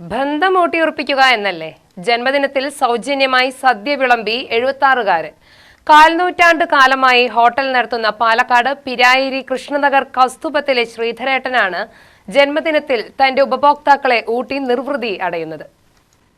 ബന്ധം ഊട്ടിയുറപ്പിക്കുക എന്നല്ലേ? ജന്മദിനത്തിൽ സൗജന്യമായി സദ്യ വിളമ്പി എഴുപത്താറുകാരൻ. കാൽനൂറ്റാണ്ട് കാലമായി ഹോട്ടൽ നടത്തുന്ന പാലക്കാട് പിരായിരി കൃഷ്ണനഗർ കസ്തുപത്തിലെ ശ്രീധരേട്ടനാണ് ജന്മദിനത്തിൽ തന്റെ ഉപഭോക്താക്കളെ ഊട്ടി നിർവൃതി അടയുന്നത്.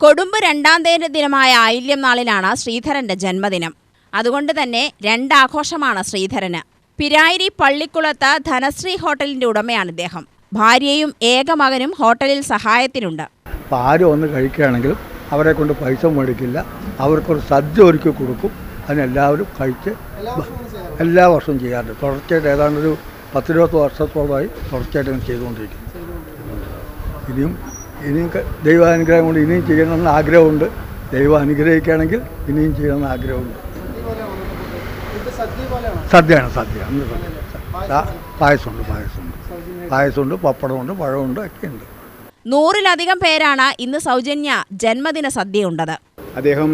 കൊടുമ്പ് രണ്ടാം ദിനമായ ആയില്യം നാളിലാണ് ശ്രീധരന്റെ ജന്മദിനം. അതുകൊണ്ട് തന്നെ രണ്ടാഘോഷമാണ് ശ്രീധരന്. പിരായിരി പള്ളിക്കുളത്ത് ധനശ്രീ ഹോട്ടലിന്റെ ഉടമയാണ് ഇദ്ദേഹം. ഭാര്യയും ഏക മകനും ഹോട്ടലിൽ സഹായത്തിനുണ്ട്. അപ്പോൾ ആരും ഒന്ന് കഴിക്കുകയാണെങ്കിലും അവരെ കൊണ്ട് പൈസ മേടിക്കില്ല. അവർക്കൊരു സദ്യ ഒരുക്കി കൊടുക്കും. അതിനെല്ലാവരും കഴിച്ച് എല്ലാ വർഷവും ചെയ്യാറുണ്ട്? തുടർച്ചയായിട്ട് ഏതാണ്ട് ഒരു പത്തിരുപത് വർഷത്തോളമായി തുടർച്ചയായിട്ട് ചെയ്തുകൊണ്ടിരിക്കുന്നു. ഇനിയും ഇനിയും ദൈവാനുഗ്രഹം കൊണ്ട് ഇനിയും ചെയ്യണമെന്ന് ആഗ്രഹമുണ്ട്. ദൈവം അനുഗ്രഹിക്കുകയാണെങ്കിൽ ഇനിയും ചെയ്യണമെന്ന് ആഗ്രഹമുണ്ട്. സദ്യയാണ് സദ്യ. അന്ന് സദ്യ. പായസമുണ്ട് പായസമുണ്ട്. പായസമുണ്ട് പപ്പടമുണ്ട് പഴമുണ്ട് ഒക്കെയുണ്ട്. നൂറിലധികം പേരാണ് ഇന്ന് സൗജന്യ ജന്മദിന സദ്യയുണ്ടത്. അദ്ദേഹം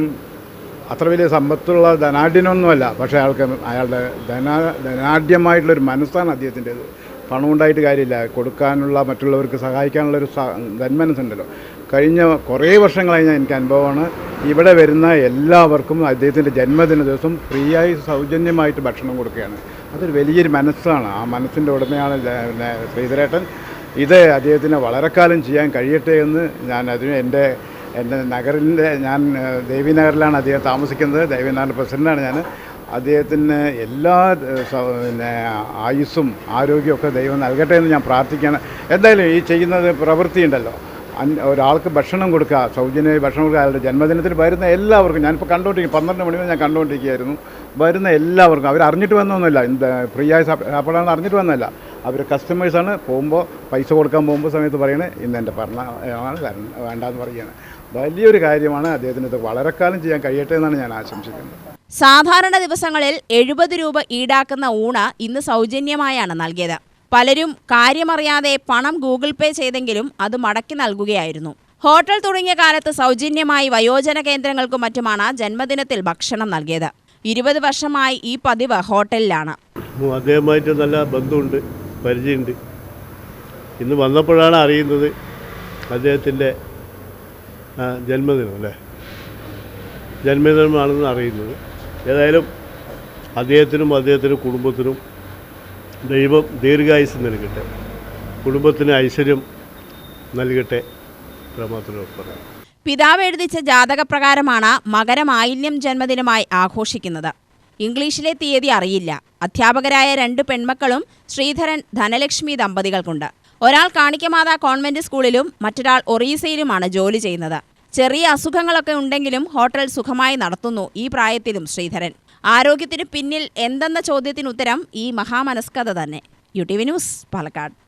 അത്ര വലിയ സമ്പത്തുള്ള ധനാഢ്യനൊന്നുമല്ല പക്ഷേ അയാൾക്ക് അയാളുടെ ധനാ ധനാഢ്യമായിട്ടുള്ളൊരു മനസ്സാണ് അദ്ദേഹത്തിന്റേത്. പണം ഉണ്ടായിട്ട് കാര്യമില്ല കൊടുക്കാനുള്ള മറ്റുള്ളവർക്ക് സഹായിക്കാനുള്ള ഒരു ധന്മനസ്സുണ്ടല്ലോ കഴിഞ്ഞ കുറേ വർഷങ്ങളായി ഞാൻ എനിക്ക് അനുഭവമാണ് ഇവിടെ വരുന്ന എല്ലാവർക്കും അദ്ദേഹത്തിന്റെ ജന്മദിന ദിവസം ഫ്രീ ആയി സൗജന്യമായിട്ട് ഭക്ഷണം കൊടുക്കുകയാണ്. അതൊരു വലിയൊരു മനസ്സാണ്. ആ മനസ്സിന്റെ ഉടമയാണ് ശ്രീധരേട്ടൻ. ഇത് അദ്ദേഹത്തിന് വളരെ കാലം ചെയ്യാൻ കഴിയട്ടെ എന്ന് ഞാൻ അതിന് എന്റെ എന്റെ നഗറിന്റെ ഞാൻ ദേവി ദേവിനഗറിലാണ് അദ്ദേഹം താമസിക്കുന്നത്. ദേവിനഗർ പ്രസിഡന്റാണ് ഞാൻ. അദ്ദേഹത്തിന് എല്ലാ പിന്നെ ആയുസ്സും ആരോഗ്യമൊക്കെ ദൈവം നൽകട്ടെ എന്ന് ഞാൻ പ്രാർത്ഥിക്കുകയാണ്. എന്തായാലും ഈ ചെയ്യുന്നത് പ്രവൃത്തിയുണ്ടല്ലോ ഒരാൾക്ക് ഭക്ഷണം കൊടുക്കുക സൗജന്യ ഭക്ഷണം കൊടുക്കുക അയാളുടെ ജന്മദിനത്തിൽ വരുന്ന എല്ലാവർക്കും ഞാനിപ്പോൾ കണ്ടുകൊണ്ടിരിക്കും പന്ത്രണ്ട് മണി വരെ ഞാൻ കണ്ടുകൊണ്ടിരിക്കുകയായിരുന്നു വരുന്ന എല്ലാവർക്കും അവർ അറിഞ്ഞിട്ട് വന്നൊന്നുമില്ല. എന്താ ഫ്രീ ആയി അപ്പോഴാണ് അറിഞ്ഞിട്ട് വന്നതല്ല. അവർ കസ്റ്റമേഴ്സാണ് പോകുമ്പോൾ പൈസ കൊടുക്കാൻ പോകുമ്പോൾ സമയത്ത് പറയണേ ഇന്ന് എന്റെ പറഞ്ഞ ആണ് വേണ്ടെന്ന് പറയുകയാണ് വലിയൊരു കാര്യമാണ് അദ്ദേഹത്തിന് ഇത് വളരെ കാലം ചെയ്യാൻ കഴിയട്ടെ എന്നാണ് ഞാൻ ആശംസിക്കുന്നത്. സാധാരണ ദിവസങ്ങളിൽ എഴുപത് രൂപ ഈടാക്കുന്ന ഊണ ഇന്ന് സൗജന്യമായാണ് നൽകിയത്. പലരും കാര്യമറിയാതെ പണം ഗൂഗിൾ പേ ചെയ്തെങ്കിലും അത് മടക്കി നൽകുകയായിരുന്നു. ഹോട്ടൽ തുടങ്ങിയ കാലത്ത് സൗജന്യമായി വയോജന കേന്ദ്രങ്ങൾക്കും മറ്റുമാണ് ജന്മദിനത്തിൽ ഭക്ഷണം നൽകിയത്. ഇരുപത് വർഷമായി ഈ പതിവ് ഹോട്ടലിലാണ്. അദ്ദേഹമായിട്ട് നല്ല ബന്ധമുണ്ട്. പരിചയമുണ്ട്. ഇന്ന് വന്നപ്പോഴാണ് അറിയുന്നത് അദ്ദേഹത്തിന്റെ ജന്മദിനം അല്ലേ? ജന്മദിനമാണെന്ന് അറിയുന്നത്. ഏതായാലും അദ്ദേഹത്തിനും അദ്ദേഹത്തിന്റെ കുടുംബത്തിനും ദൈവം ദീർഘായുസ് നൽകട്ടെ. കുടുംബത്തിന് ഐശ്വര്യം നൽകട്ടെ. പിതാവ് എഴുതിച്ച ജാതകപ്രകാരമാണ് മകരമാലിന്യം ജന്മദിനമായി ആഘോഷിക്കുന്നത്. ഇംഗ്ലീഷിലെ തീയതി അറിയില്ല. അധ്യാപകരായ രണ്ട് പെൺമക്കളും ശ്രീധരൻ ധനലക്ഷ്മി ദമ്പതികൾക്കുണ്ട്. ഒരാൾ കാണിക്കമാതാ കോൺവെന്റ് സ്കൂളിലും മറ്റൊരാൾ ഒറീസയിലുമാണ് ജോലി ചെയ്യുന്നത്. ചെറിയ അസുഖങ്ങളൊക്കെ ഉണ്ടെങ്കിലും ഹോട്ടൽ സുഖമായി നടത്തുന്നു ഈ പ്രായത്തിലും ശ്രീധരൻ. ആരോഗ്യത്തിന് പിന്നിൽ എന്തെന്ന ചോദ്യത്തിന് ഉത്തരം ഈ മഹാമനസ്കത തന്നെ. U T V news Palakkad.